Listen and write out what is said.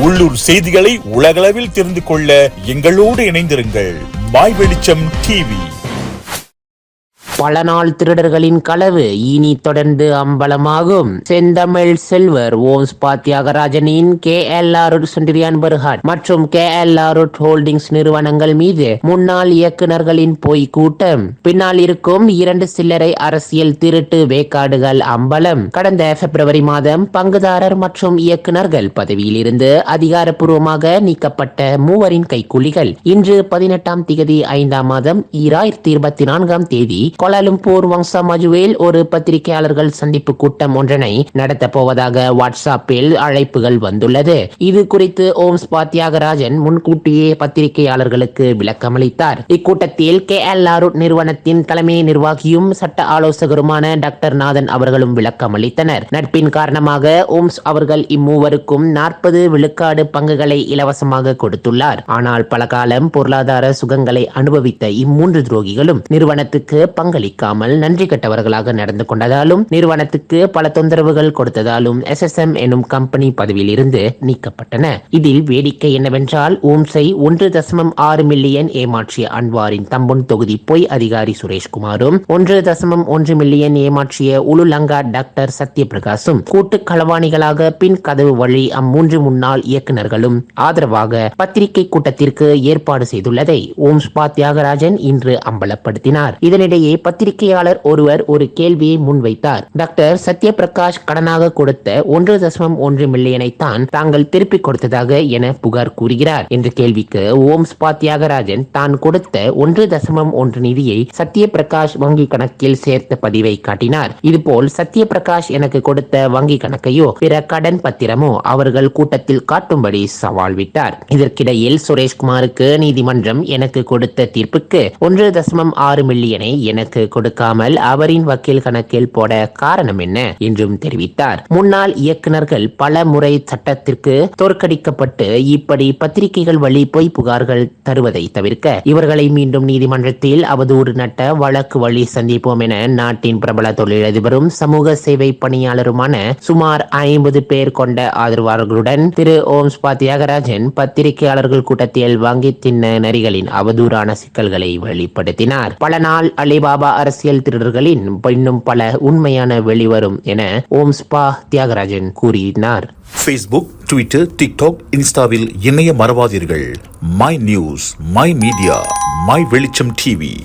உள்ளூர் செய்திகளை உலகளவில் தெரிந்து கொள்ள எங்களோடு இணைந்திருங்கள். மாய் வெளிச்சம் டிவி பல நாள் திருடர்களின் களவு இனி தொடர்ந்து அம்பலமாகும். செந்தமிழ் செல்வர் ஓம்ஸ் பா தியாகராஜனின் கே எல் ஆர் சுண்டிரியான் பர்ஹாட் மற்றும் கே எல் ஆர் ஹோல்டிங்ஸ் நிறுவனங்கள் மீது முன்னாள் இயக்குநர்களின் பொய் கூட்டம் பின்னால் இருக்கும் இரண்டு சில்லறை அரசியல் திருட்டு வேக்காடுகள் அம்பலம். கடந்த பிப்ரவரி மாதம் பங்குதாரர் மற்றும் இயக்குநர்கள் பதவியில் இருந்து அதிகாரப்பூர்வமாக நீக்கப்பட்ட மூவரின் கைக்கூலிகள் இன்று பதினெட்டாம் திகதி ஐந்தாம் மாதம் ஈராயிரத்தி இருபத்தி நான்காம் தேதி கோலாலும்பூர் வங்சா மஜுவில் ஒரு பத்திரிகையாளர்கள் சந்திப்பு கூட்டம் ஒன்றினை நடத்தப் போவதாக வாட்ஸ்அப்பில் அழைப்புகள் வந்துள்ளது. இது குறித்து ஓம்ஸ் பா தியாகராஜன் முன்கூட்டியே பத்திரிகையாளர்களுக்கு விளக்கமளித்தார். இக்கூட்டத்தில் கே எல் நிறுவனத்தின் தலைமை நிர்வாகியும் சட்ட ஆலோசகருமான டாக்டர் நாதன் அவர்களும் விளக்கமளித்தனர். நட்பின் காரணமாக ஓம்ஸ் அவர்கள் இம்மூவருக்கும் நாற்பது விழுக்காடு பங்குகளை இலவசமாக கொடுத்துள்ளார். ஆனால் பல காலம் பொருளாதார சுகங்களை அனுபவித்த இம்மூன்று துரோகிகளும் நிறுவனத்துக்கு பங்கு பங்களிக்காமல் நன்றி கெட்டவர்களாக நடந்து கொண்டதாலும் நிறுவனத்துக்கு பல தொந்தரவுகள் கொடுத்ததாலும் எஸ் எஸ் எம் எனும் கம்பெனி பதவியில் இருந்து நீக்கப்பட்டன. இதில் வேடிக்கை என்னவென்றால் ஓம்சை ஒன்று தசமம் ஆறு மில்லியன் ஏமாற்றிய அன்வாரின் தம்பொன் தொகுதி பொய் அதிகாரி சுரேஷ்குமாரும் ஒன்று தசமம் ஒன்று மில்லியன் ஏமாற்றிய உலுலங்கா டாக்டர் சத்யபிரகாசும் கூட்டு களவாணிகளாக பின் கதவு வழி அம்மூன்று முன்னாள் இயக்குநர்களும் ஆதரவாக பத்திரிகை கூட்டத்திற்கு ஏற்பாடு செய்துள்ளதை ஓம்ஸ்பா தியாகராஜன் இன்று அம்பலப்படுத்தினார். இதனிடையே பத்திரிகையாளர் ஒருவர் ஒரு கேள்வியை முன்வைத்தார். டாக்டர் சத்யபிரகாஷ் கடனாக கொடுத்த ஒன்று தசமம் ஒன்று மில்லியனை தான் தாங்கள் திருப்பிக் கொடுத்ததாக என புகார் கூறுகிறார் என்ற கேள்விக்கு ஓம் ஸ்பா தியாகராஜன் தான் கொடுத்த ஒன்று தசமம் ஒன்று நிதியை சத்யபிரகாஷ் வங்கி கணக்கில் சேர்த்த பதிவை காட்டினார். இதுபோல் சத்யபிரகாஷ் எனக்கு கொடுத்த வங்கி கணக்கையோ பிற கடன் பத்திரமோ அவர்கள் கூட்டத்தில் காட்டும்படி சவால் விட்டார். இதற்கிடையில் சுரேஷ்குமாருக்கு நீதிமன்றம் எனக்கு கொடுத்த தீர்ப்புக்கு ஒன்று தசமம் ஆறு மில்லியனை எனக்கு கொடுக்காமல் அவரின் வக்கீல் கணக்கில் போட காரணம் என்ன என்றும் தெரிவித்தார். முன்னாள் இயக்குநர்கள் பல முறை சட்டத்திற்கு தோற்கடிக்கப்பட்டு இப்படி பத்திரிகைகள் வழி பொய் புகார்கள் தருவதை தவிர்க்க இவர்களை மீண்டும் நீதிமன்றத்தில் அவதூறு நட்ட வழக்கு வழி சந்திப்போம் என நாட்டின் பிரபல தொழிலதிபரும் சமூக சேவை பணியாளருமான சுமார் ஐம்பது பேர் கொண்ட ஆதரவாளர்களுடன் திரு ஓம்ஸ் தியாகராஜன் பத்திரிகையாளர்கள் கூட்டத்தில் வாங்கி தின்ன நரிகளின் அவதூறான சிக்கல்களை வெளிப்படுத்தினார். பல நாள் அலிபாபா அரசியல் திருடர்களின் இன்னும் பல உண்மையான வெளிவரும் என ஓம் ஸ்பா தியாகராஜன் கூறினார். ஃபேஸ்புக் ட்விட்டர் டிக்டாக் இன்ஸ்டாவில் இணைய மறவாதீர்கள். My news my media my வெளிச்சம் டிவி